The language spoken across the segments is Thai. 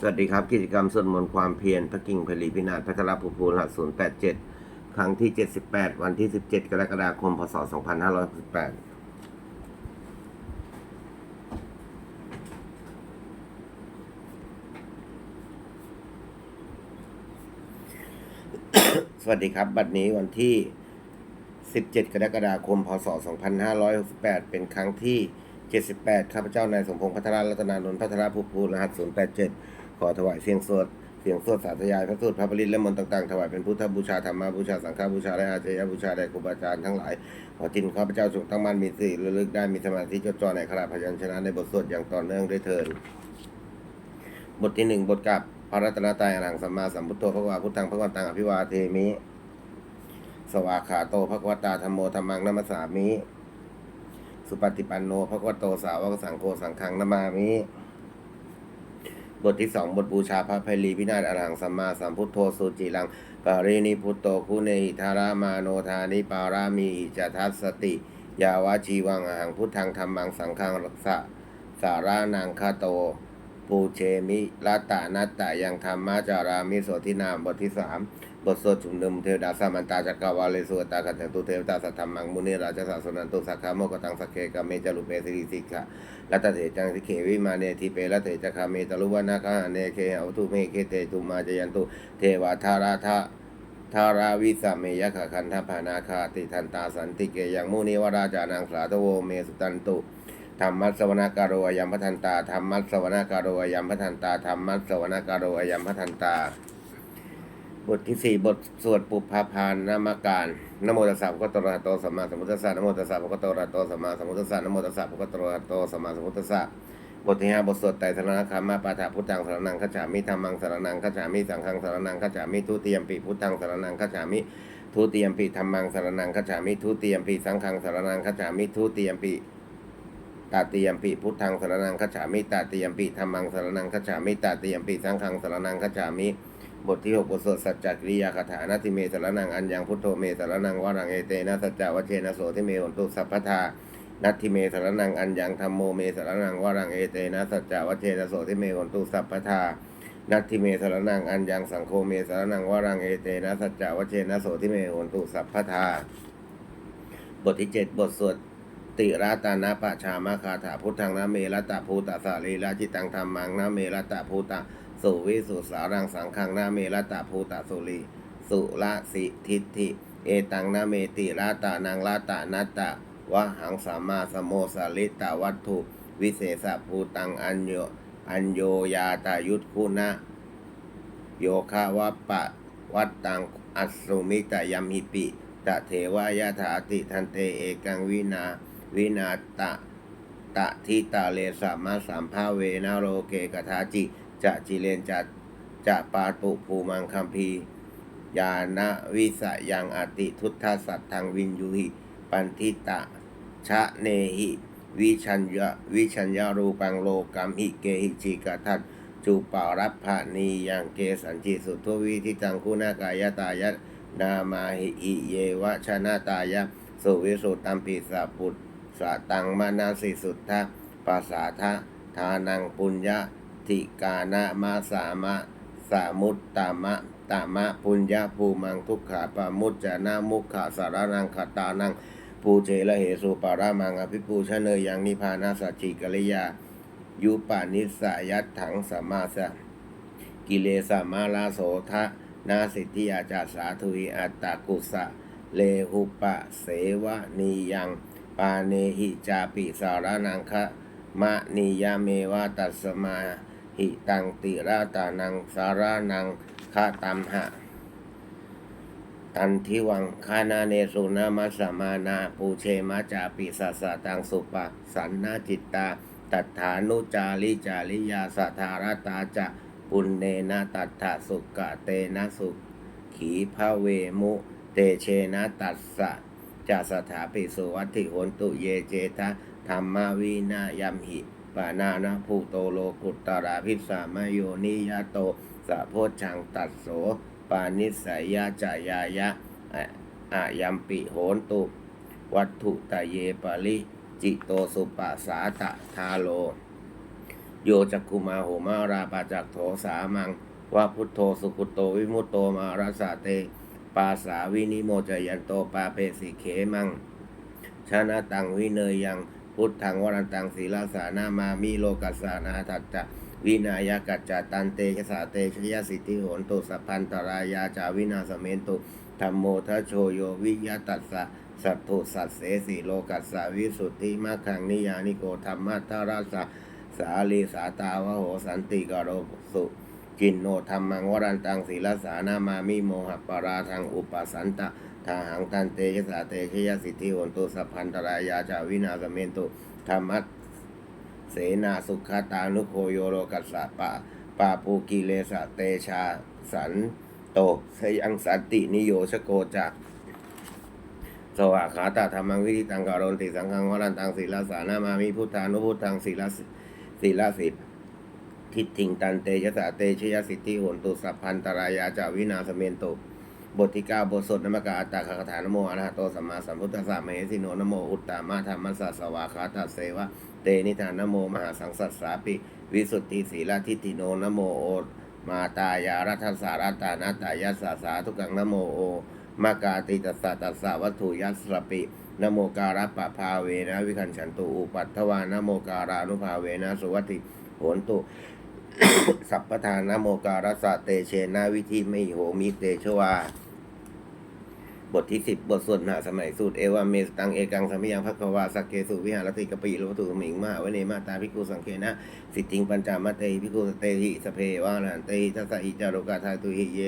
สวัสดีครับ กิจกรรมสวดมนต์ความเพียรพระกิ่งผลีพินาศพัทรภูภูรหัส087ครั้งที่ 78 วันที่ 17 กรกฎาคม พศ 2568สวัสดีครับ บัดนี้วันที่ 17 กรกฎาคม พศ 2568 เป็นครั้งที่ 78 ข้าพเจ้านายสมพงษ์พัทรรัตนานนท์พัทรภูภูรหัส 087 ขอถวายเสียงสวด เสียงสวดสาธยายพระสูตรพระปริตและมนต์ต่างๆ ถวายเป็นพุทธบูชาธรรมบูชาสังฆบูชาและอาเจยบูชาแด่ครูบาอาจารย์ทั้งหลาย ขอจินข้าพเจ้าจงตั้งมั่นมีสติระลึกได้มีสมาธิจดจ่อในขณะพยัญชนะในบทสวดอย่างต่อเนื่องด้วยเถิดบทที่หนึ่งบทกับพระรัตนตรัยอรหังสัมมาสัมพุทโธพระวาพุทธังพระวันตังอภิวาเทมิ สวากขาโตภควตาธรรมโมธรรมังนัมสสามิ สุปฏิปันโนภควโตสาวกสังโฆสังฆังนามามิ บทที่สองบทบูชาพระภัยรีพินาศอรหังสัมมาสัมพุทโธสุจิลังปารินิพุตโตคุเนหิธารามาโนธานิปารามีจทัสสติ ยาวาชีวังอหังพุทธังธรรมังสังฆังรักษะสารานังคาโตปูเชมิลาตานัตตายังธรรมาจารามิโสทินามบทที่สาม บทสวดชุมนุมเทวดาสามันตาจักรวาเลสุตาคันตุเทวตาสัทธรรมังมุนีราชสาสนันตุสักขะโมกตังสกเคกเมจลุเปสิริสิกขะรัตเถจังสิเขวิมาเนทิเปรัตเถจักขะเมตลุวนาคาเนเคอวตุเมเคเตตุมาจยันตุเทวาธาราธาทาราวิสเมยขคันทพานาคาติทันตาสันติเกยังมุนิวราจานังสาธโวเมสุตันตุธรรมัสวนาการโอยัมพัทันตาธรรมัสวนาการโอยัมพัทันตาธรรมัสวนาการโอยัมพัทันตา บทที่สี่บทสวดปุพพาพานนามการนโมตัสสะภะคะวะโตอะระหะโตสัมมาสัมพุทธัสสะนโมตัสสะภะคะวะโตอะระหะโตสัมมาสัมพุทธัสสะนโมตัสสะภะคะวะโตอะระหะโตสัมมาสัมพุทธัสสะบทที่ห้าบทสวดไตรสรณคามาปาฐาพุทธังสรนังคัจฉามิธรรมังสรนังคัจฉามิสังฆังสรนังคัจฉามิทุติยมปิพุทธังสรนังคัจฉามิทุติยมปิธรรมังสรนังคัจฉามิทุติยมปิสังฆังสรนังคัจฉามิทุติยมปิตาติยมปิพุทธังสรนังคัจฉามิตาติยมปิธรรมังสรนังคัจฉามิตาติยมปิสังฆังสรนังคัจฉามิ บทที่หกบทสวดสัจจกิริยาคาถานาทิเมสรนังอัญญังพุทโธเมสรนังวรังเอเตนะสัจจวัชเชนะโสทิเมหนตุสัพพทานัตทิเมสรนังอัญญังธรรมโมเมสรนังวรังเอเตนะสัจจวัชเชนะโสทิเมหนตุสัพพทานัตทิเมสรนังอัญญังสังโฆเมสรนังวรังเอเตนะสัจจวัชเชนะโสทิเมหนตุสัพพทาบทที่เจ็ดบทสวดติราตานาปะชามาคาถาพุทธังนะเมรัตตาภูตสาลีราจิตังธรรมังนะเมรัตตาภูตา สุวิสุสารังสังขังนะเมรตาภูตสุลีสุละสิทิฏฐิเอตังนะเมติราตานังราตานัตตะวะหังสัมมาสมโมสาลิตาวัตถุ วิเศษภูตังอัญโยอัญโยยาตายุทธคุณะโยคะวะปะวัตตังอัสสุมิตยมหิปิตะเทวายาถาติทันเตเอกังวินาวินาตะตะทิตาเลสามาสัมภาเวนาโรเกกทาจิ จะจิเลนจะจะปาตุภูมังคัมพียานะวิสยังอติทุตทสัตทังวินยุหิปันทิตะชะเนหิวิชัญญะวิชัญญารูปังโลกัมหิเกหิจิกทัตจูปารัพพานียังเกสันจิสุทวิทิตังคุณากายตายะนามาหิอิเยวะชนะตายะสุวิสุตัมปิสาปุตสะตังมานาสิสุทธะปัสสาทะทานังปุญญา ติกานะมาสามะ สามุตตามะตามะปุญญาภูมังทุกขาปามุจจานามุขขาสารนังขตานังภูเจละเหสุปารามังอภิปูชเนยยังนิพานาสัจจิกริยา ยุปานิสายัตถังสมมาสะกิเลสมาลาโสทะนาสิทธิอาจาสาธุหิอัตตากุสะ เลหุปะเสวะนียัง ปาเนหิจาปิสารนังคะมะนิยาเมวะตัสมา หิตังติราตานังสารานังคาตัมหะ ตันทิวังคานาเนสุนามัสมานาปูเชมาจาปิสัสะตังสุปะสันนาจิตตา ตัฏฐานุจาริจาริยาสัทารตาจะปุณเนนะตัฏฐสุกะเตนะสุขีภาเวมุเตเชนะตัสสะจะสถาปิสุวัติโหนตุเยเจทะธรรมวินายัมหิ ปานานะภูโตโลกุตตราพิสามโยนิยาโตสะโพชังตัสโสปานิสัยยาจายายะอะอายัมปิโหนตุ วัตถุตะเยปริจิโตสุปาสสาตะทาโล โยจักคุมาโหมาราปาจักโถสามังว่าพุทโธสุขุโตวิมุตโตมารัสสะเต ปาสาวินิโมจยันโตปาเปสิเขมังชนะตังวิเนยยัง พุทธังวรันตังศีลาสานามามิโลกัสสานาทัตจะวินายกัจจตันเตชะสาเตชยสิทธิโหนตุสัพพันตรายาจาวินาสเมนตุธรรมโมทะโชโยวิยตัสสะสัตถุสัตเสสีโลกัสสาวิสุทธิมาคังนิยานิโกธรรมัทธราสะสาลีสาตาวโหสันติกโรสุ จินโนธรรมังวรันตังศีลสานามามิโมหปราทังอุปสันตะทาหังตันเตชะสาเตชยสิทธิโหนตุสัพพันตรายาจาวินาสเมนตุธรรมัสเสนาสุขตานุโคโยโรกัสสะปะปาปูกิเลสะเตชาสันโตสยังสันตินิโยชโกจักสวากขาตาธรรมังวิธิตังการนติสังฆังวรันตังศีลสานามามิพุทธานุพุทธังศีลศีลสิ ทิฏฐิงตันเตชะสาเตชยสิทธิโหนตุสัพพันตรายาจาวินาสเมนตุบทที่เก้าบทสดนมกาอัตาคาถานโมอะระหะโตสัมมาสัมพุทธัสสะมเหสิโนนโมอุตตามาธรรมัสสะสวาคาตาเสวะเตนิทานโมมหาสังสัสสาปิ วิสุทธิศีลทิฏฐิโนนโมโอมาตายารัทสารัตานาตายัสสะสาทุกังนโมโอมากาติตัสสะตัสสะวัตถุยัสสะปินโมการะปะภาเวนะวิคันฉันตุอุปัตถวานโมการานุภาเวนะสุวัติโหนตุ สัพพทานโมการสสะเตเชนาวิธีไม่โหมิเตชวา บทที่สิบบทส่วดมหาสมัยสูตรเอวาเมสตังเอกังสมยังพักวาสักเกสุวิหารติกปิโลตุมิงมหาวเนมาตาพิกุสังเคนะ สิทธิงปัญจามัตเตหิพิกุสเตหิสเพวานันเตหิทัสสอิจารุกาทาตุหิเย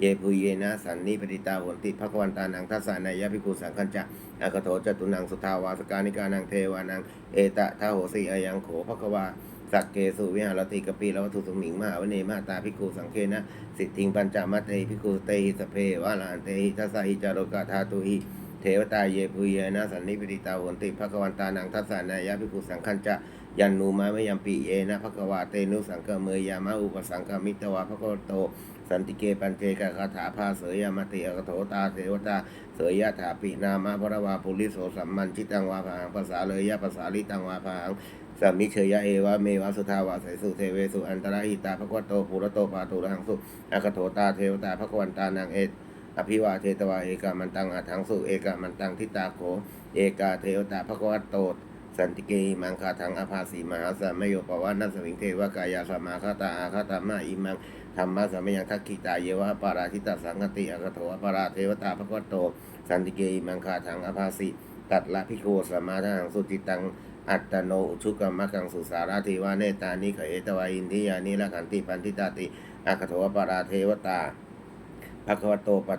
เยปุเยนะสันนิปติตาหนติภควันตานังทัสสานายะพิกุสังคัญจะอากโถจตุนังสุทาวาสกานิกานังเทวานังเอตะทาโหสีอายังโขภควา สักเกสุวิหารติกปีแล้วัตถุสมิงมหาวเนมาตาพิกุสังเคนะ สิทธิงปัญจมัตเตหิพิกุเตหิสเพวาลานเตหิทัสสหิจารุกาธาตุหิเทวตาเยปุเยนะสันนิปติตาโหนติภควันตานังทัสสานายะพิกุสังคัญจะยันนูมามยัมปิเยนะภควาเตนุสังกเมยยามะอุปสังกมิตวาภควโต สันติเกปันเจกคาถาภาเสยามติอกโถตาเทวตาเสยยะถาปินามะพระวาปุริโสสัมมันชิตังวาพังภาษาเลยยะภาษาลิตังวาพัง สัมมิเชยะเอวะเมวะสุทาวาใสสุเทเวสุอันตระหิตาภควโตปุรโตปาตุระหังสุอักโถตาเทวตาภควันตานางเอตอภิวาเทตวาเอกามันตังอัถังสุเอกามันตังทิตาโขเอกาเทวตาภควโตสันติเกหิมังคาทังอภาสีมหาสามโยปวานัสวิงเทวกายาสมาคาตาอาคาตามาอิมังธรรมะสัมยังทักขิตาเยวะปาราทิตาสังกติอกโถปาราเทวตาภควโต สันติเกหิมังคาทังอภาสิตัดละพิโคสมาทังสุจิตัง อัตโนอุชุกรรมกังสุสาราธิวาเนตานิเขเอตวาอินทิยานิละขันติปันธิตาติอัคโถปาราเทวตาภควโตปั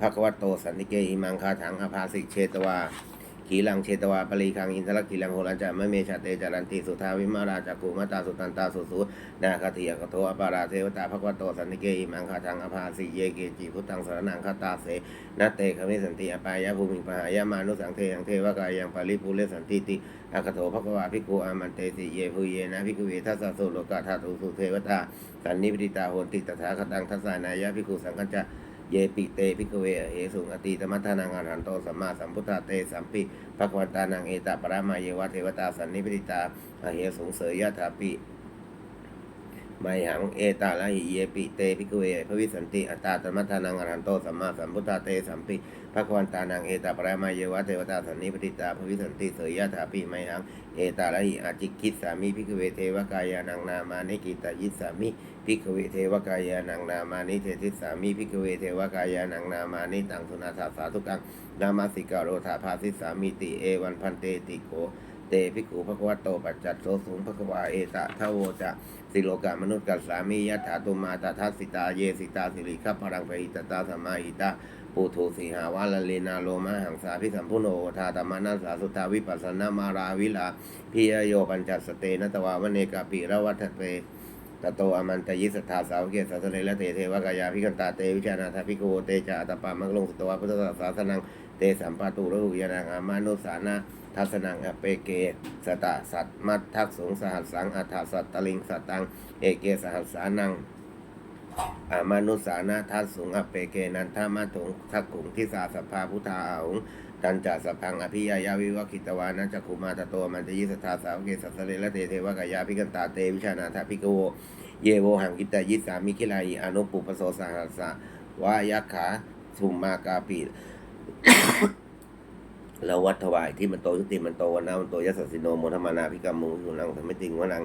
ภควโตสันติเกหิมังคาถังอภาสิเชตวา ขีลังเชตวาปรีคังอินทรกิลังโหรัญจามะเมชาเตจารันติสุทาวิมาราจักกุมตาสุตันตาสุสุนาคติยกโทอปาราเทวตาภควโตสันนิเกอิมังคาทังอภาสิเยเกจิพุทธังสรนังคาตาเสนัตเตขมิสันติอปายะภูมิปหายามานุสังเทยังเทวกายังปาริภูเลสันติติอากโถภควาภิกขุอามันเตสิเยภูเยนะภิกขุเวทัสสะโลกาธาตุสุเทวตาสันนิปติตาโหติตถาคตังทัสสานายะภิกขุสังกัจจะ เยปิเตพิกเวเหสุงอติตมัทานังอรหันโตสัมมาสัมพุทธาเตสัมปิภควันตานังเอตปรามาเยวะเทวตาสันนิปติตาอเหสุงเสยยะถาปิ ไมหังเอตาละหิเยปิเตพิกเวพระวิสันติอัตตาตมัทานังอรหันโตสัมมาสัมพุทธาเตสัมปิภควันตานังเอตาปรามาเยวะเทวตาสันนิปติตาพระวิสันติเสยยะถาปิไมหังเอตาละหิอาจิกิสสามิพิกเวเทวกายานังนามานิกิตายิสสามิพิกเวเทวกายานังนามานิเทติสามิพิกเวเทวกายานังนามานิตังสุนาถาสาธุกังนามาสิกาโรธาภาสิสามิติเอวันพันเตติโกเตภิกขุภควโตปัจจัตโสสูงภควาเอตะทะโวจะ สิโลกามนุษย์กัสสามิยะถาตุมาตาทัสสิตาเยสิตาสิริขัพพรังปหิตตาสมมาหิตาปูโทสีหาวาลเลนาโลมาหังสาพิสัมพุโนทาตมานาสาสุทาวิปัสสนามาราวิลาพิยโยปัญจัสเตนะตวาวเนกาปิระวัฏเตตโตอมันตยิสทธาสาวเกศสัสเนละเตเทวกายาพิกันตาเตวิชานาทาพิโกเตจาตปามังลงสตวาพุทธศาสนังเตสัมปาตุระหุยานังอามานุสานา ทัสนังอเปเกสตะสัตมัททักสงสหัสสังอัฏฐสัตตลิงสตังเอเกสหัสสานังอามานุสานาทัสสุงอเปเกนันทามาถงทักขุงทิสาสภาพุทธาอาหงตันจัสสพังอภิยายาวิวคิตวานัจจคุมาตโตมันตยิสทธาสาวเกสัสเรละเตเทวกายาพิกันตาเตวิชานาถาพิกโวเยโวหังกิตายิสามิคิลายิอนุปุปโสสหัสสะวายักขาสุมมากาปี แล้ววัดถวายที่มันโตยุติมันโตวันนามันโตยัสสิโนโมทมานาพิกรรมมุสุนังธรรมติงวนัง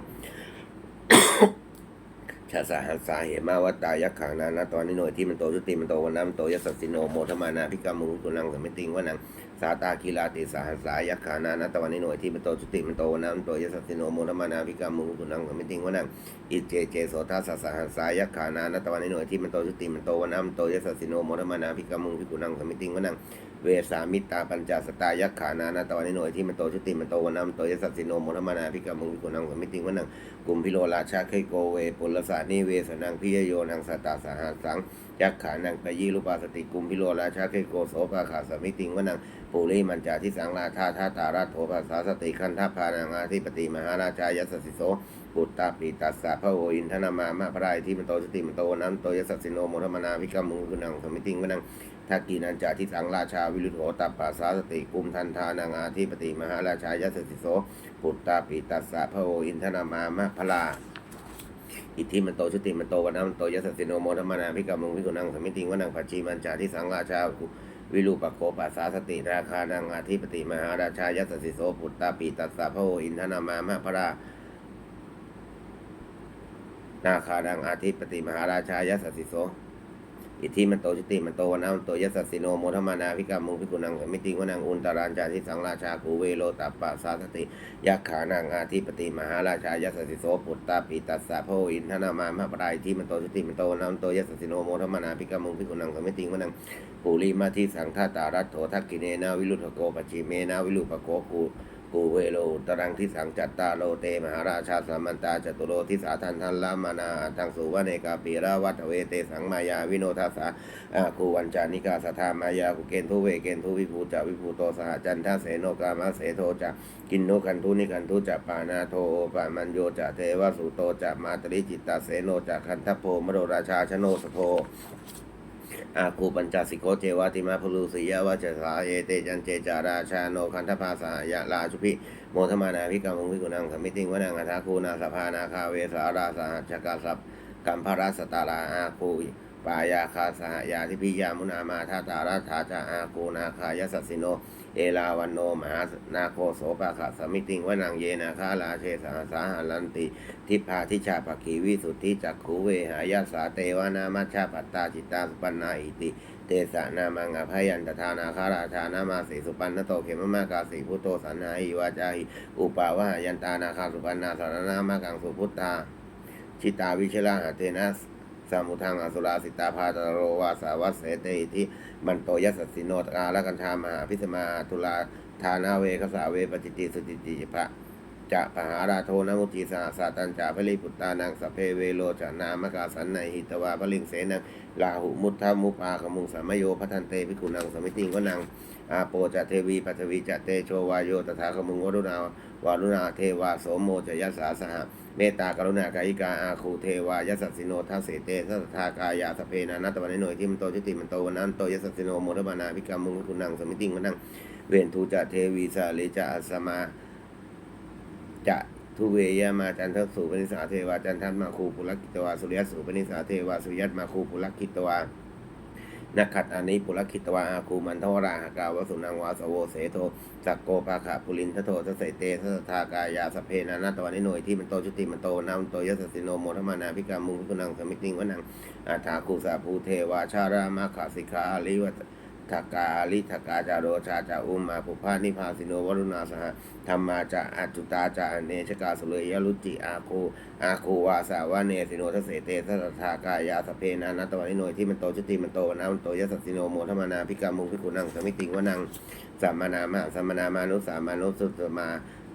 ชาสาหัสสาเหมาวัตตายักขังนานาตอนนี้หน่วยที่มันโตยุติมันโตวันนามันโตยัสสิโนโมทมานาพิกรมมุสุนังธรรมติงวนังสาตาคีลาติสาหัสสายักขานานาตวันนี้หน่วยที่มันโตจุติมันโตวันนามันโตยัสสิโนโมทมานาพิกรมมุสุนังธรรมติงวนังอิเจเจโสทัสสะหัสสายักขานานัตวันในหน่วยที่มันโตชุติมันโตวันน้ำโตยสสสิโนโมทมานาพิกามุงขุนังสมิติงวนัง เวสามิตาปัญจสตายักขานานัตวันในหน่วยที่มันโตชุติมันโตวันน้ำโตยสสสิโนโมทมานาพิกามุงพิกุนังสมิติงวนังกุมพิโลราชาเคโกเวปุลสานิเวสนังพิยโยนังสตาสหัสังยักขานังปยีรุปาสติกุมพิโลราชาเคโกโสภาขาสมิติงวนังปุริมันจาทิสังราธาธาตาราโถภาษาสติคันทัพพานังอาธิปติมหาราชายสสสิโสปุตตาปีตัสสะพระโออินทนามามะพระายที่มันโตสติมันโตน้ำโตยสัสสิโนโมทมนาพิกรรมุงคุนังสมิติงวนัง ทักกีนันจาทิสังราชาวิรุธโหตัปปัสสาสติกุมทันทานังอาธิปติมหาราชายสสสิโสปุตตาปีตัสสะพระโออินทนามามะพระาอิทธิมันโตสติมันโตวันน้ำโตยสัสสิโนโมทมนาพิกรรมุงพิกุนังสมิติงวนังปัจจีมันจาทิสังราชาวิรูปโคปัสสาสติราคานังอาธิปติมหาราชายสสสิโสปุตตาปีตัสสะพระโออินทนามามะพระานาคาดังอาทิปติมหาราชายสัสสิโส อิทธิมันโตจุติมันโตวันนามันโตยสัสสิโนโมทมานาพิกามุงพิกุนังมิติวนังอุนตารานจาทิสังราชากูเวโลตัปปะสาสติยักขานังอาทิปติมหาราชายสัสสิโสปุตตาปิตัสสะโพอินทนามามะปรายที่มันโตจุติมันโตวันนามันโตยสัสสิโนโมทมานาพิกามุงพิกุนังมิติวนังปูริมาทิสังฆาตารัตโถทักกิเนนาวิรุธโกปจิเมนาวิรุปโกกู กูเวโลตรังทิสังจัตตาโลเตมหาราชาสัมมันตาจตุโรทิสาทันทันลามานาทังสุวเนกาปีราวัตเวเตสังมายาวิโนทัสสะอาคูวันจานิกาสทามายาคุเกนทุเวเกนทุวิภูจาวิภูโตสหจันทเสโนกามาเสโทจะกินโนกันทุนิกันทุจะปานาโทปามันโยจะเทวสุโตจะมาตริจิตตาเสโนจะคันทโพมโรราชาชโนสโท อาคูปัญจสิโกเจวติมาพลูสิยะวัจสาเยเตจันเจจาราชาโนคันทภาสายะลาชุพิโมธมานาพิกรรมงพิกุณังสมิติงวนังอัฐาคูนาสภานาคาเวสาราสหัชกาสัพกัมภรัสตาราอาคูปายาคาสหยาทิพิยามุนามาทาตาราธาจาอาคูนาคายสัสสิโน เอลาวันโนมหานาโคโสปะขะสมิติงวนังเยนาคาลาเชสหสาหาลันติ ทิพาทิชาปกีวิสุทธิจักขูเวหายาสาเตวานามัชชาปัตตาจิตตาสุปันนาอิติ เตสะนามังอภัยันตทานาคาราชานามาสีสุปันนโตเขมมากาสีพุโตสันหาหิวาจาหิอุปาวะยันตานาคาสุปันนาสารนามากังสุพุทธาชิตาวิชลาหาเทนะ สามุทังอสุราสิตาพาตโรวาสาวัสเสตอิทิมันโตยัสสสิโนตกาลกันธามหาพิสมาตุลาทานาเวคสาเวปจิติสุติติพระ จะปหาราโทนมุจีสาสาตันจาพลิปุตตานังสเพเวโลจนามกาสันในหิตวาพลิงเสนังลาหุมุทธามุปาขมุงสามโยพัทันเตพิกุนังสมิติงวนังอาโปจะเทวีปัทวีจะเตโชวายโยตถาขมุงวรุณาวารุณาเทวาโสมโมจะยัสสาสหเมตตากรุณากายิกาอาคูเทวายัสสสิโนทัสเสเตสัทธากายาสเพนานัตวันในหน่วยที่มันโตจุติมันโตวันนั้นโตยัสสสิโนโมทบานาพิกรรมุงพิกุนังสมิติงวนังเวนทูจะเทวีสาเลจะอัสมา จะทุเวยมาจันทสุปนิสาเทวาจันทัมาคูปุลกิตวาสุริยสุปนิสาเทวาสุริยัตมาคูปุลกิตวานักขัดอานิปุลกิตวาอาคูมันทวราหากาวสุนังวาสโวเสโทสักโกปาขะปุลินทโทสเสเตสทากายาสเพนานาตวันิโนยที่มันโตจุติมันโตนามโตยสสิโนโมทมานาพิกามุงพุนังสมิติงวนังอาถาคูสาภูเทวาชารามาขาสิกาลิวัต ทากาลิทากาจาโรชาจาอุมมาภุพานิพาสิโนวรุณาสหธรรมาจาอัจจุตาจาเนชกาสุเลยยลุจิอาคูอาคูวาสาวะเนสิโนทเสเตสัทธากายาสเพนานัตวันนิโนที่มันโตจุติมันโตวนามันโตยสัสิโนโมทมนาพิกามุงพิกุนังสมิติงวนังสัมมานามาสัมมานามานุสามมานุสุตมา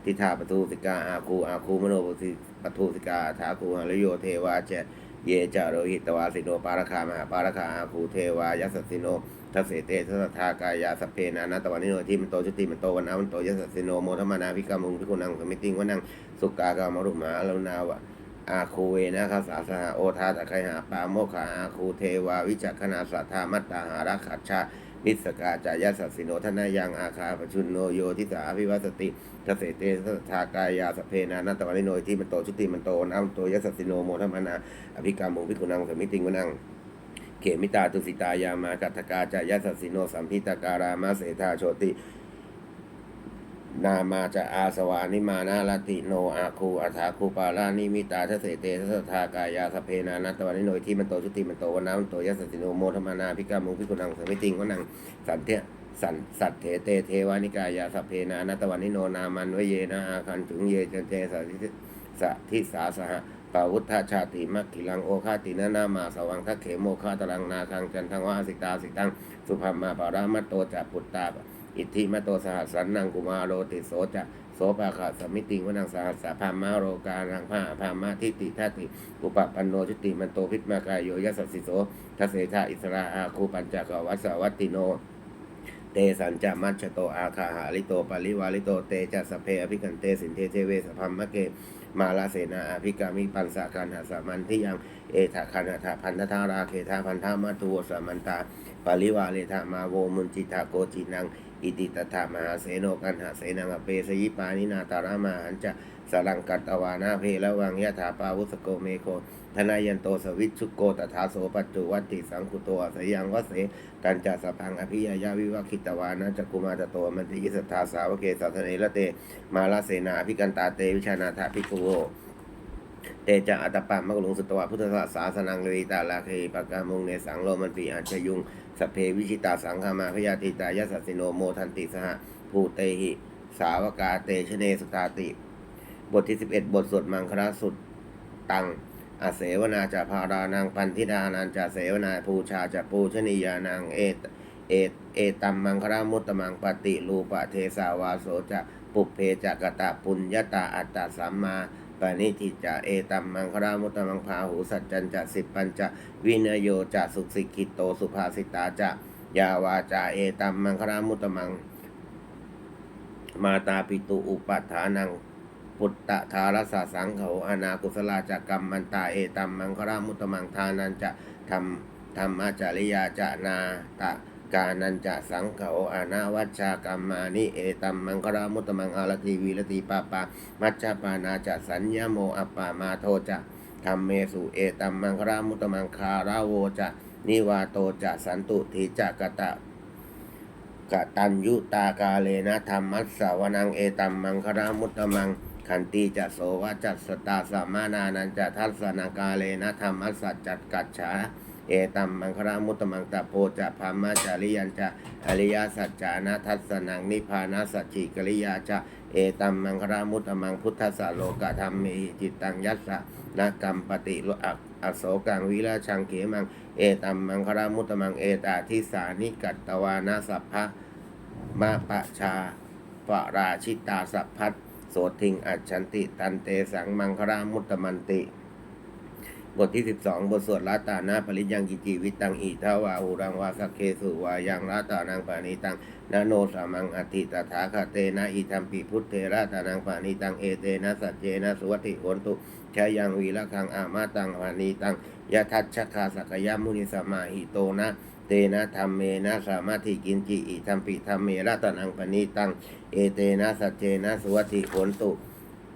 ทิธาปทุสิกาอาคูอาคูมโนปุสิปทุสิกาถาคูหรโยเทวาเจเยจาโรหิตวาสิโนปารคามหาปารคาอาคูเทวายัสสิโน ทัสเสเตทัสสทากายาสเพนานาตวันนิโนที่มันโตจุติมันโตวันนามันโตยัสสสิโนโมทมานาพิกามุงพิกุนังสมิติงวนังสุกากามรุมาลนาวะอาคูเวนะคาสาสหโอทาตะไคหาปาโมคาอาคูเทวาวิจักขณาสัทธามัตตาหาราขัชานิสกาจายสัสสิโนทนายังอาคาปชุนโนโยทิสาภิวัสติเกษเตสัทธากายาสเพนานัตวานิโนที่มันโตชุติมันโตน้ำโตยสัสสิโนโมทมนาอภิกามุงพิกุนังสมิติงกุนัง มิตาตุสิตายามากัตกาจายสัสสิโนสัมพิตการามาเสธาโชตินามาจะอาสวานิมานาลติโนอาคูอัฐาคูปาลานิมิตาทเสเตทสทากายาสเพนานัตวานิโนที่มันโตชุติมันโตวันน้ำโตยัสสิโนโมธมานาพิกามุพิกุนังสมิติงวนังสันเทสันสัตเถเตเทวานิกายาสเพนานัตวานิโนนามันวเยนะอาคันถึงเยเจเจสัทิสทิสาสห ปาวุฒชาติมักขิลังโอคาตินานามาสวังทักเขโมคาตรังนาคังจันทังวาสิตาสิตังสุภามาปารามัตโตจัปุตตาอิทธิมัตโตสหัสันนังกุมารโรติโสจะโสปะขะสมิติงวนังสหัสพามาโรกานังพาพามาทิติทัติกุปะปันโนชุติมันโตพิตมากายโยยัสสิโสทัสเสธาอิสราอาคูปัญจกวัสวัตติโน เตสัญจามัชโตอาคาหาลิโตปาริวาลิโตเตจัสสพเพอภิกันเตสินเทเทเวสพัมมะเกมาลาเสนาอภิกามิปันสาการหาสามันที่ยังเอถาคันหาพันธทาราเคทาพันธามัตุวสามันตาปาริวาเลธามาโวมุนจิตาโกจินังอิติตถามหาเสโนกันหาเสนังอเปสยิปานินาตารามาหันจะ สลังกัตวานาเพละวังยะถาปาวุสโกเมโคธนายันโตสวิชชุโกตถาโสปัจจุวัติสังคุโตสยังวเสกันจาสพังอภิยายาวิวัคิตวานะจักุมาตโตมันติยิสทธาสาวเกสัสเนละเต มาลาเสนาภิกันตาเตวิชานาถาภิกุโวเตจะอัตปัมกลุงสุตวะพุทธศาสนังเลวิตาลาเคปกามุงเนสังโลมันปีอัญชยุงสเพวิชิตาสังฆามาพยาติตายสัสสิโนโมทันติสหภูเตหิ สาวกาเตชเนสตาติ บทที่ 11 บทสวดมังคลาสุดตังอาเสวนาจะพารานังปันธิดานันจะเสวนาภูชาจะปูชนียานังเอตเอตเอตัมมังครามุตตมังปฏิรูปะเทสาวาโสจะปุเพจักตะปุญญาตาอัตตาสัมมาปณิทิจะเอตัมมังครามุตตมังพาหูสัจจันจะสิปัญจะวินโยจะสุสิกิตโตสุภาสิตาจะยาวาจาเอตัมมังครามุตตมัง มาตาปิตุอุปัฏฐานัง ปุตตะทารสสสังเขาอนากุศลาจักกรรมมันตาเอตัมมังครามุตมังทานันจะทำธรรมจริยาจะนาตะกานันจะสังเขาอานาวัชากรรมานิเอตัมมังครามุตมังอารติวีรติปาปามัจจปานาจะสัญญโมอัปปามาโทจะธรรมเมสุเอตัมมังครามุตมังคาราโวจะนิวาโตจะสันตุทิจะกตะกตัญยุตากาเลนะธรรมัสสาวนังเอตัมมังครามุตตมัง ขันติจะโสวจัสสตาสัมมานานันจะทัสสนากาเลนะธรรมัสสัจจัดกัจฉาเอตัมมังครามุตตมังตะโพจะพามาจาริยันจะอริยสัจจานะทัสสนังนิพานาสัจจิกริยาจะเอตัมมังครามุตตมังพุทธสโลกธรรมเมหิจิตตังยัสสะนะกรรมปฏิลุอักอโศกังวิราชังเขมังเอตัมมังครามุตตมังเอตาทิสานิกัตตวานาสัพพะมาปะชาปราชิตาสัพพัทโสทิงอัจฉันติ ตันเตสังมังครามุตตมันติ บทที่12บทสวดลาตานาปริยังกิจิวิตังอิทาวาอุรังวาสเคสุวายังลาตานังปานิตังนาโนสามังอติตถาคเตนะอิทัมปิพุทเทราตานังปานิตังเอเตนะสัจเจนะสุวัติโหนตุชายังวีละคังอามาตังปานิตังยะทัชชคาสักยามุนิสสมาหิโตนะ เตนะธรรมเมนะสามาธิกินจิอิธรรมปิธรรมเมรัตนังปณิตัง เอเตนะสัจเจนะสุวัติโหนตุ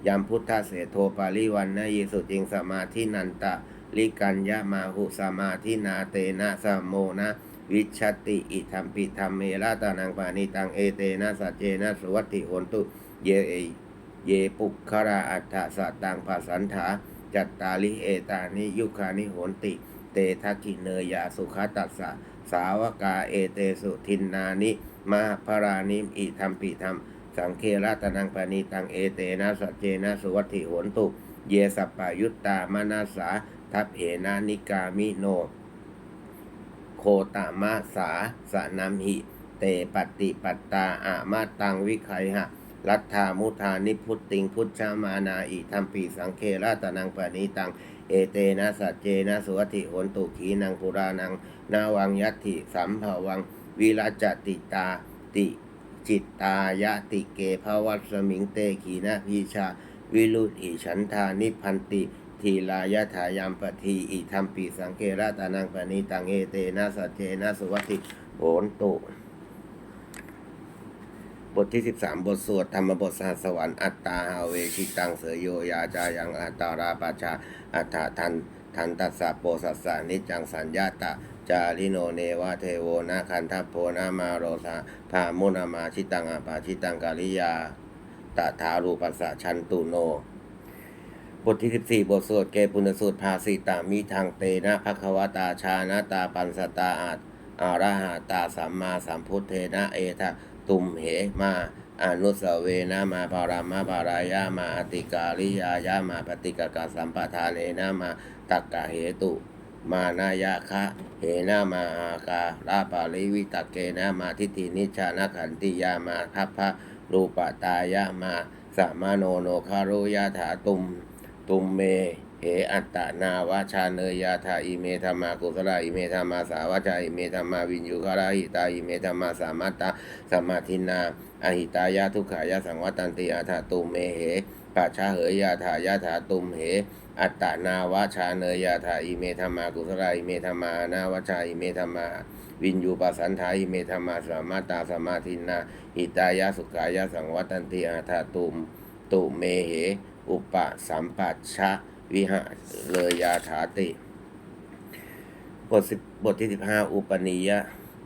ยัมพุทธเสโทปาลิวันนะเยสุจิงสมาธินันตะลิกัญญามาหุสมาธินาเตนะสมโมนะวิชตติอิธรรมปิธรรมเมรัตนังปานิตังเอเตนะสัจเจนะสุวัติโหนตุเยเอเยปุคราอัฏฐสัตตังภาสันถาจัตตาลิเอตานิยุคานิโหนติ เตทักิเนยาสุขตัสสะ สาวกาเอเตสุทินนานิมาพรานิมอิธรรมปิธรรม สังเคราตนังปณิตังเอเตนะสัจเจนะสุวัติโหนตุเยสัปปายุตตามนาสาทัพเหนานิกามิโน โคตามาสาสนัมหิ เตปฏิปัตตาอามาตังวิไคหะรัฐามุทานิพุตติงพุทธามานาอิธรรมปีสังเคราตนังปณิตัง เอเตนะสัจเจนะสุวัติโหนตุขีนังปุรานังนาวังยัตถิสัมภวัง วิรจติตาติจิตตายะติเกภวัสมิงเตขีนะพีชา วิรุตอิฉันทานิพันติทีลายะถายามปทีอิธรรมปีสังเกราตานังปณิตังเอเตนะสัจเจนะสุวัติโหนตุ บทที่สิบสามบทสวดธรรมบทสหัสวรรค์อัตตาหาเวชิตังเสยโยยาจายังอัตตาราปาชาอัฏฐทันทันตัสสะโปสัสสะนิจังสัญญาตะจาริโนเนวะเทโวนาคันทัพโพนามาโรสาพามุนามาชิตังอาปาชิตังกาลิยาตถารูปัสสะชันตุโน บทที่ 14 บทสวดเกปุณสูตรภาสิตามิทางเตนะภควตาชานาตาปันสตาอาอาระหาตาสัมมาสัมพุทเทนะเอทะ ตุมเหมาอนุสเวนะมาปารามาปารายามาอติกาลิยายามาปฏิกากาสัมปทานเนนะมาตักกะเหตุ มานายะคะเหนามาอาการาปาลิวิตกเกนะมาทิฏฐินิชานขันติยามาทัพพะรูปตายะมาสัมมาโนโนคารุยะถาตุม ตุมเม เหอัตตนาวชาเนยยาธาอิเมธรรมากุสลาอิเมธรรมาสาวาจาอิเมธรรมาวินยุคาราหิตาอิเมธรรมาสามัตตาสมาธินาอหิตายาทุกขายาสังวัตันติอาถาตุเมเหปัจฉาเหยยาธายาธาตุมเห อัตตนาวชาเนยยาธาอิเมธรรมากุสลาอิเมธรรมานาวชาอิเมธรรมาวินยูปัสสันทาอิเมธรรมาสามัตตาสมาธินาหิตายาสุขายาสังวัตันติอาถาตุมตุเมเห อุปสัมปัชชะ วิหะเลยยาถาติ บทสิบบทที่สิบห้าอุปนิยะ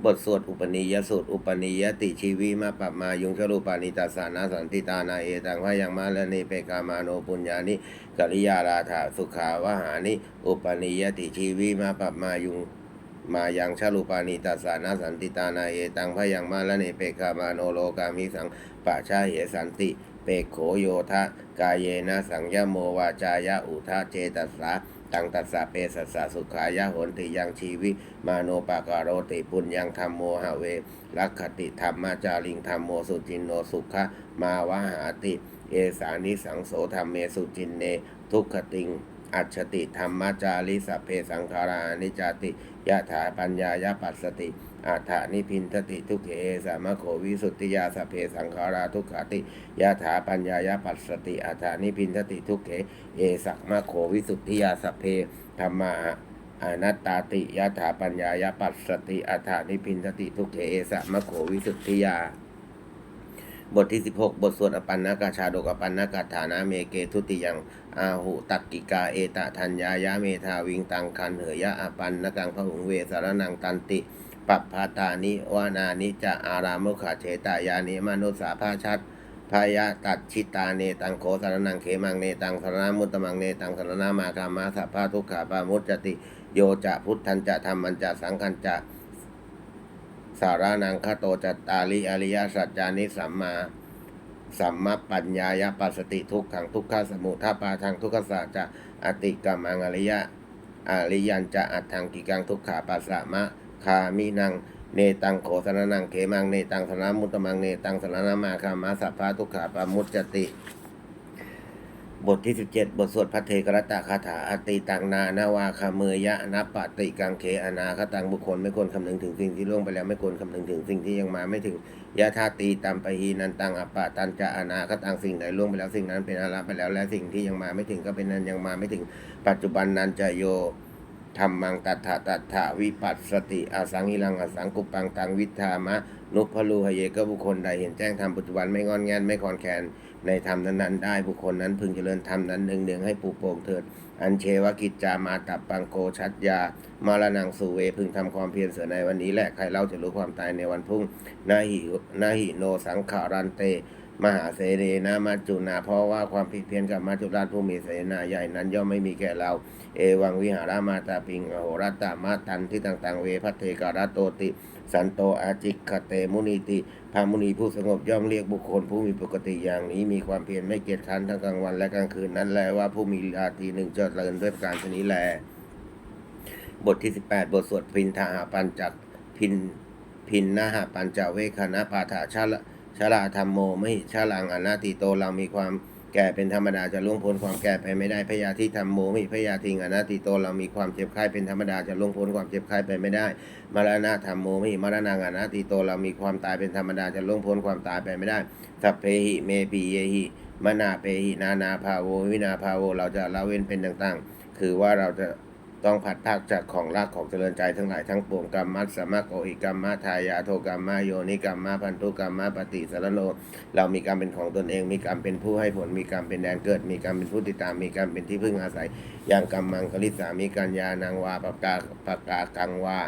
บทสวดอุปนิยสูตรอุปนิยติชีวิมาปะมายุงชรูปานิตาสานาสันติตานาเอตังพยังมาและเนเปกามาโนปุญญานิกริยาราธาสุขาวหานิ อุปนิยติชีวิมาปะมายุงมายังชาลูปานิตาสานาสันติตานาเอตังพยังมาและเนเปกามาโนโลกามิสังปะชาเหสันติ เปโขโยทะกายเยนะสังยโมวาจายะอุทะเจตัสสะตังตัสสะเปสัสสะสุขายะหนติยังชีวิมาโนปากาโรติปุญญังธรรมโมหะเวลักขติธรรมจาริงธรรมโมสุจินโนสุขะมาวะหาติ เอสานิสังโสธรรมเมสุจินเน ทุกขติงอัจฉติธรรมจาริสัพเพสังขารานิจจติยะถาปัญญายะปัสสติ อาถานิพินทติทุกเขสามะโขวิสุทธิยาสเพสังขาราทุกขติยะถาปัญญายปัสสติอาถานิพินทติทุกเขเอสักมะโขวิสุทธิยาสเพธรรมาอนัตตาติยะถาปัญญายปัสสติอาถานิพินทติทุกเขเอสัมะโขวิสุทธิยา บทที่ 16 บทสวดอปันนากาชาดกอปันนากาฐานะเมเกทุติยังอาหุตักกิกาเอตะทัญญายะเมธาวิงตังคันเหยะอปันนกังพหุงเวสารนังตันติ ปัปพาตานิวานานิจะอารามุขาเฉตายานิมนุสาภาชัดพายะตัดชิตาเนตังโคสารนังเขมังเนตังสารนามุตตมังเนตังสารนามาคามาสัพพาทุกขาปามุจติ โยจะพุทธันจะธรรมันจะสังคันจะสารานังคโตจัตตาลิอริยสัจจานิสัมมาสัมมาปัญญายปัสสติทุกขังทุกขสมุทัปาทางทุกขสัจจะอติกรรมังอริยะอริยันจะอัตถังกิกังทุกขาปัสสะมะ คามินัง เนตังโขสรนังเขมัง เนตังสนามุตตมัง เนตังสนานามาคามาสัพพาทุกขาปามุจจติ บทที่ 17 บทสวดพระเทกรตะคาถาอติตังนานาวาคาเมยะนัปปติกังเคอนาคตังบุคคลไม่ควรคำนึงถึงสิ่งที่ล่วงไปแล้วไม่ควรคำนึงถึงสิ่งที่ยังมาไม่ถึงยะธาตีตัมปะหีนันตังอปะตันจะอนาคตังสิ่งใดล่วงไปแล้วสิ่งนั้นเป็นอาราไปแล้วและสิ่งที่ยังมาไม่ถึงก็เป็นนั้นยังมาไม่ถึงปัจจุบันนันจะโย ธรรมังตัทธะตัทธะวิปัสสติอาสังหิลังอาสังกุปังตังวิทามะ นุพลูหเยก็บุคคลใดเห็นแจ้งธรรมปัจจุบันไม่งอนแงนไม่คอนแคนในธรรมนั้นๆได้บุคคลนั้นพึงเจริญธรรมนั้นเนืองๆให้ปูโป่งเถิด อันเชวกิจจามาตับปังโกชัดยา มาลนังสุเวพึงทำความเพียรเสือในวันนี้แหละใครเล่าจะรู้ความตายในวันพรุ่งนาหินาหิโนสังขารันเต มหาเสเรนะมัจจุนาเพราะว่าความผิดเพี้ยนกับมัจจุราชผู้มีเสนาใหญ่นั้นย่อมไม่มีแก่เรา เอวังวิหารามาตาปิงอโหรัตตามาตันที่ต่างๆ เวพัเทการะโตติ สันโตอาจิกขเตมุนีติพามุนีผู้สงบย่อมเรียกบุคคล ผู้มีปกติอย่างนี้มีความเพียรไม่เกียจคร้านทั้งกลางวันและกลางคืนนั้นแลว่าผู้มีราตีหนึ่งเจริญด้วยประการชนี้แล บทที่ 18 บทสวดพินทหาปัญจักพินพินนาหาปัญจเวคณะปาถาชาละ ชาลาธรรมโมไม่ชาลังอนาติโตเรามีความแก่เป็นธรรมดาจะล่วงพ้นความแก่ไปไม่ได้พยาธิธรรมโมไม่พยาธิงอนาติโตเรามีความเจ็บไข้เป็นธรรมดาจะล่วงพ้นความเจ็บไข้ไปไม่ได้ มรณะธรรมโมไม่มรณะอนาติโตเรามีความตายเป็นธรรมดาจะล่วงพ้นความตายไปไม่ได้สัพเพหิเมปีเยหิมนาเปหินานาภาโววินาภาโวเราจะละเว้นเป็นต่างๆ คือว่าเราจะ ต้องผัดภาคจากของรักของเจริญใจทั้งหลายทั้งปวงกรรมมัสสมะโกอิกรรมมะทายาโทกรรมะโยนิกรรมมะพันธุกรรมมะปฏิสารโนเรามีกรรมเป็นของตนเอง มีกรรมเป็นผู้ให้ผลมีกรรมเป็นแดนเกิด มีกรรมเป็นผู้ติดตามมีกรรมเป็นที่พึ่งอาศัยอย่างกรรมมังคลิสามีกัญญานางวาปกาปกากังวา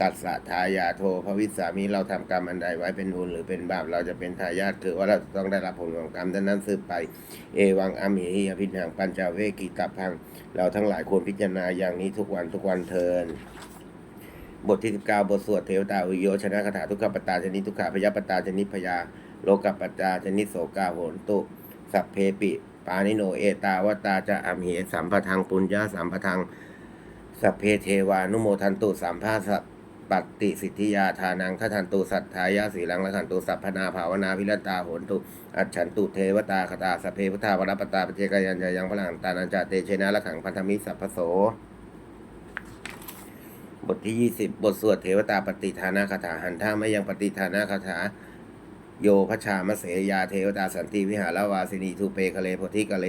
ตัสสะทายาโทภวิสามีเราทำกรรมอันใดไว้เป็นบุญหรือเป็นบาปเราจะเป็นทายาทคือว่าเราต้องได้รับผลของกรรมดังนั้นสืบไป เอวังอมิหิยพิหังปัญจเวกิตาพัง เราทั้งหลายควรพิจารณาอย่างนี้ทุกวันทุกวันเทินบทที่ 19 บทสวดเทวตาอุโยชนะคาถาทุกขปตาชนิทุกขาพยาปตาชนิพยา โลกปตาชนิโสกาโหนตุ สัพเพปิปานิโนเอตาวตาจะอัมเหสัมปทังปุญญาสัมปทังสัพเพเทวานุโมทันตุสัมภาสัพ ปัตติสิทธิยาทานังทัทันตุสัทธายาสีลังละขันตุสัพพนาภาวนาพิรตตาโหนตุอัจฉันตุเทวตาคตาสเพพุทธาวรปตาปเจกยัญญายังพลังตานันจาเตเชนะละขังพันธมิสัพพโสบทที่ 20 บทสวดเทวตาปฏิทานาคาถาหันท่าไม่ยังปฏิทานาคาถาโยพชามเสยาเทวตาสันติวิหารวาสินีทูเปคะเลโพธิกะเล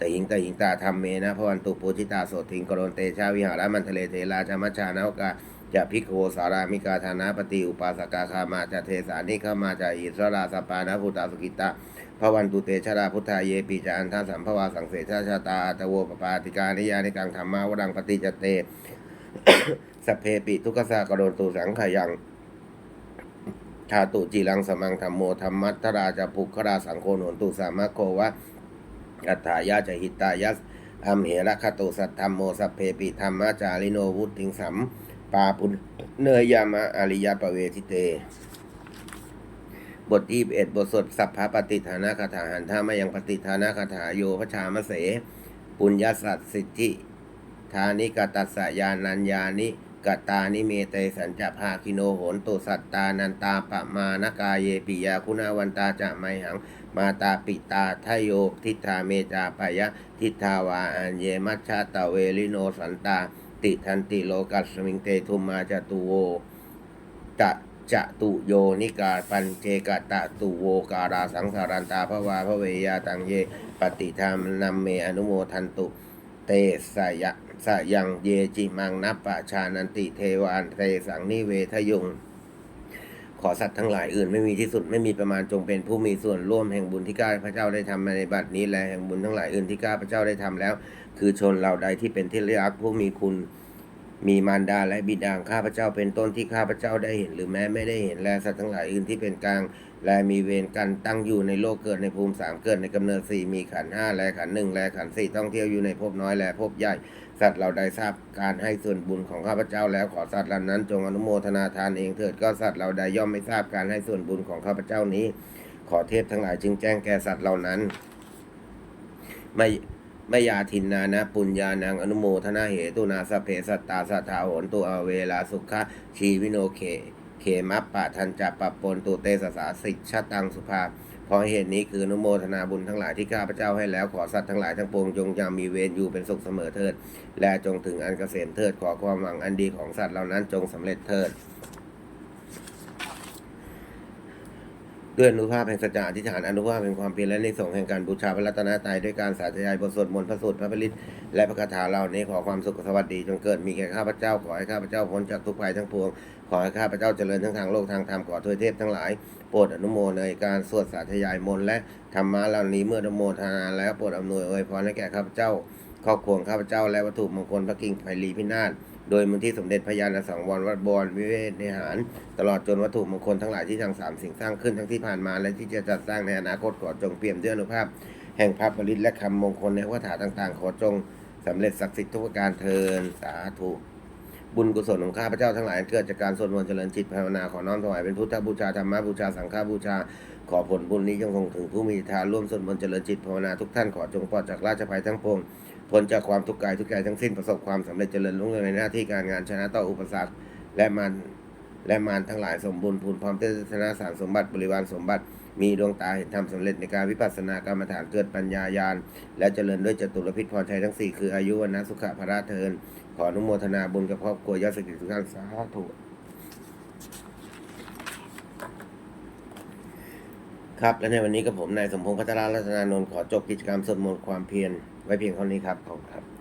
ตหิงตหิงตาธรรมเมนะพวันตุปูชิตาโสติงกรณเตชาวิหารมันทะเลเทลาจามัชชานาวกา จะพิโขสารามิกาธานาปฏิอุปาสกาคามาจะเทสานิขามาจะอิสราสปานาพุตาสุกิตาพวันตุเตชะราพุทธาเยปิจานทาสัมภวาสังเสชาชาตาอัตโวปปาติกานิยานิกังธรรมาวรังปฏิจเตสเพปิทุกขสากรโดนตุสังขยังชาตุจีรังสมังธรรมโมธรรมัตถราจะปุคราสังโฆนนตุสามะโควะอัฏฐายาจะหิตายัสอัมเหระคตุสัทธรรมโมสเพปิธรรมะจาริโนวุติงสัม ปาปุเนยยามะอริยปเวทิเต บทที่เอ็ดบทสดสัพพะปฏิฐานาคาถาหันทามายังปฏิฐานาคาถาโยพระชามเส ปุญญสัตสิทธิทานิกตัสสยานัญญานิกตานิเมเตสัญจภาคิโนโหนตุสัตตานันตาปะมานกาเยปิยาคุณาวันตาจะไมหัง มาตาปิตาทโยทิทาเมจาปยะ ทิทาวาอันเยมัชชาตะเวลิโนสันตา ติทันติโลกัสมิงเตทุมมาจตุโวตะจะตุโยนิกาปัญเจกะตะตุโวการาสังสารันตาภวาภเวยาตังเยปฏิธรรมนัมเมอนุโมทันตุ เตสยะสยังเยจิมังนัปปะชานันติเทวานเตสังนิเวทยุงขอสัตว์ทั้งหลายอื่นไม่มีที่สุดไม่มีประมาณจงเป็นผู้มีส่วนร่วมแห่งบุญที่ข้าพระเจ้าได้ทำมาในบัดนี้และแห่งบุญทั้งหลายอื่นที่ข้าพระเจ้าได้ทำแล้ว คือชนเหล่าใดที่เป็นที่รักผู้มีคุณมีมารดาและบิดาข้าพเจ้าเป็นต้นที่ข้าพเจ้าได้เห็นหรือแม้ไม่ได้เห็นและสัตว์ทั้งหลายอื่นที่เป็นกลางและมีเวรกันตั้งอยู่ในโลกเกิดในภูมิสามเกิดในกำเนิดสี่มีขันห้าและขันหนึ่งและขันสี่ต้องเที่ยวอยู่ในภพน้อยและภพใหญ่ สัตว์เราได้ทราบการให้ส่วนบุญของข้าพเจ้าแล้วขอสัตว์เหล่านั้น จงอนุโมทนาทานเองเถิดก็สัตว์เราใดย่อมไม่ทราบการให้ส่วนบุญของข้าพเจ้านี้ ขอเทพทั้งหลายจึงแจ้งแก่สัตว์เหล่านั้น ไม่ มยาทินนานะ ปุญญานังอนุโมทนาเหตุนาสเพสัตตาสัทธาโหนตุอเวลาสุขะชีวิโนเค เขมัปปะทันจะปะปนตุเตสสาสิกชาตังสุภาเพราะเหตุนี้คืออนุโมทนาบุญทั้งหลายที่ข้าพเจ้าให้แล้วขอสัตว์ทั้งหลายทั้งปวงจงยังมีเวรอยู่เป็นสุขเสมอเถิด และจงถึงอันเกษมเถิดขอความหวังอันดีของสัตว์เหล่านั้นจงสำเร็จเถิด ด้วยอนุภาพแห่งสัจจะอธิษฐานอนุภาพแห่งความเพียรและในส่งแห่งการบูชาพระรัตนตรัยด้วยการสาธยายบทสวดมนต์พระสูตรพระผลิตและพระคาถาเหล่านี้ขอความสุขสวัสดีจงเกิดมีแก่ข้าพเจ้าขอให้ข้าพเจ้าพ้นจากทุกภัยทั้งปวง ขอให้ข้าพเจ้าเจริญทั้งทางโลกทางธรรมขอทวยเทพทั้งหลายโปรดอนุโมทนาในการสวดสาธยายมนต์และธรรมะเหล่านี้เมื่ออนุโมทนาแล้วโปรดอำนวยอวยพรให้แก่ข้าพเจ้าครอบครัวของข้าพเจ้าและวัตถุมงคลพระกิ่งไพลีพินาศ โดยมูลที่สมเด็จพระยาณสังวรวัดบวรวิเวศในหาร ตลอดจนวัตถุมงคลทั้งหลายที่ทางสามสิ่งสร้างขึ้นทั้งที่ผ่านมาและที่จะจัดสร้างในอนาคตขอจงเปี่ยมด้วยอนุภาพ แห่งพระปริตและคำมงคลในวัฏฏะต่างๆ ขอจงสำเร็จศักดิ์สิทธิ์ทุกประการเทินสาธุบุญกุศลของข้าพเจ้าทั้งหลายเกิดจากการสวดมนต์เจริญจิตภาวนาขอน้อมถวายเป็นพุทธบูชาธรรมบูชาสังฆบูชา ขอผลบุญนี้จงคงถึงผู้มีทานร่วมสวดมนต์เจริญจิตภาวนาทุกท่านขอจงปลอดจากราชภัยทั้งปวง พ้นจากความทุกข์กายทุกใจทั้งสิ้นประสบความสำเร็จเจริญรุ่งเรืองในหน้าที่การงานชนะต่ออุปสรรคและมันและมารทั้งหลายสมบูรณ์พูนพร้อมด้วยชนะสารสมบัติบริวารสมบัติ มีดวงตาเห็นธรรมสำเร็จในการวิปัสสนากรรมฐานเกิดปัญญาญาณและเจริญด้วยจตุรพิษพรชัยทั้งสี่คืออายุวันนะสุขะพระเทิน ขออนุโมทนาบุญกับครอบครัวยอดสกิจทุกท่านสาธุครับและในวันนี้กับผมนายสมพงษ์พัฒนารัตนานนท์ขอจบกิจกรรมสวดมนต์ความเพียร ว้เพียงเท่านี้ครับขอบคุณครับ